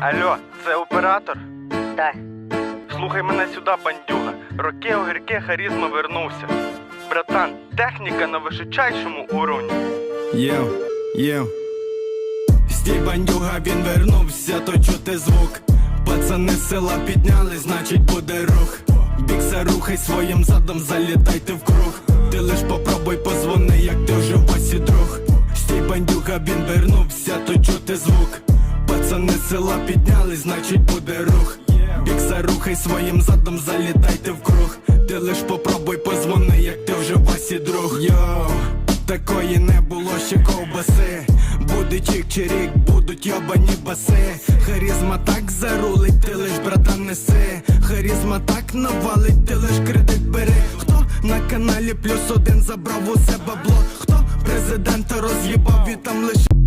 Алло, це оператор? Так. Слухай мене сюди, бандюга. Роки огірки харізма вернувся. Братан, техніка на височайшому уровні. Єв, єв. Стій бандюга, він вернувся, то чути звук. Пацани з села підняли, значить буде рух. Бікса рухай своїм задом, залітайте в круг. Ти лиш попробуй позвони, як ти вже Васі друг. Стій бандюга, він вернувся, то. Пацани села підняли, значить буде рух. Бікса рухай своїм задом, залітайте в круг. Ти лиш попробуй позвони, як ти вже Васі друг. Йоу, такої не було ще ковбаси. Буде чик чи рік, будуть йобані баси. Харізма так зарулить, ти лиш братан неси. Харізма так навалить, ти лиш кредит бери. Хто на каналі плюс один забрав у себе блок? Хто президента роз'їбав і там лише